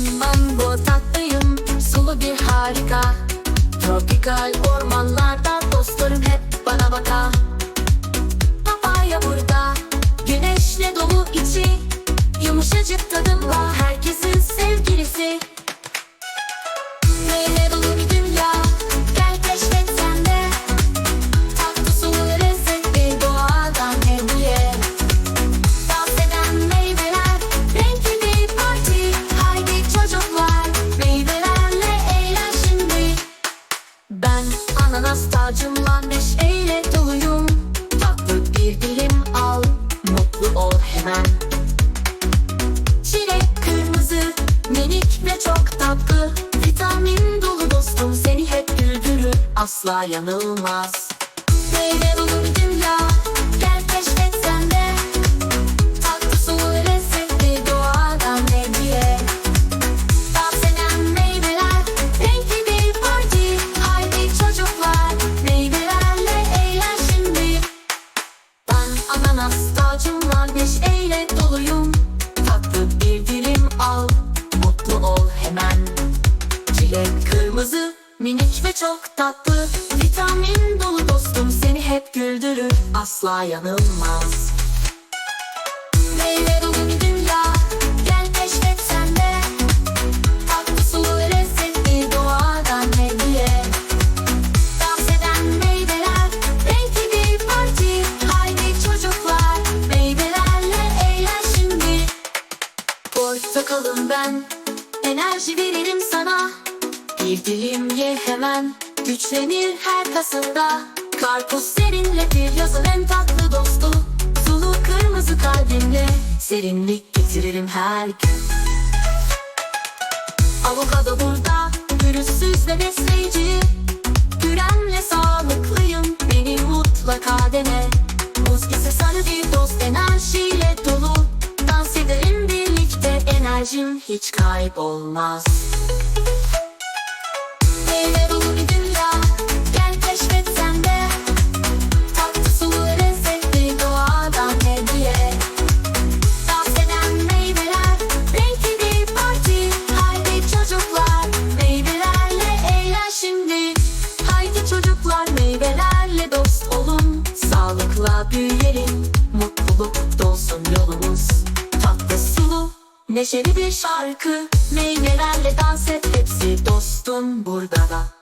Ben mango tatlıyım, sulu bir harika. Tropikal ormanlarda neşeyle doluyum. Tatlı bir dilim al, mutlu ol hemen. Çilek kırmızı, minik ve çok tatlı. Vitamin dolu dostum seni hep güldürür Asla yanılmaz. Meyve çok tatlı Vitamin dolu dostum seni hep güldürür Asla yanılmaz. Meyve dolu bir dünya, gel keşfet sen de. Tatlı sulu lezzetli doğadan hediye. Dans eden meyveler, renkli bir parti. Haydi çocuklar, meyvelerle eğlen şimdi. Portakalım ben, enerji veririm sana. Bir dilim ye hemen, güçlenir her kasında Karpuz serinletir yazın en tatlı dostu. Sulu kırmızı kalbimle, serinlik getiririm her gün. Avokado burada, pürüzsüz ve besleyici. Güvenle sağlıklıyım, beni mutlaka dene. Muz ise sarı bir dost enerjiyle dolu. Dans edelim birlikte, enerjim hiç kaybolmaz. Meyve Neşeli bir şarkı Meynelerle dans et hepsi dostum burada da.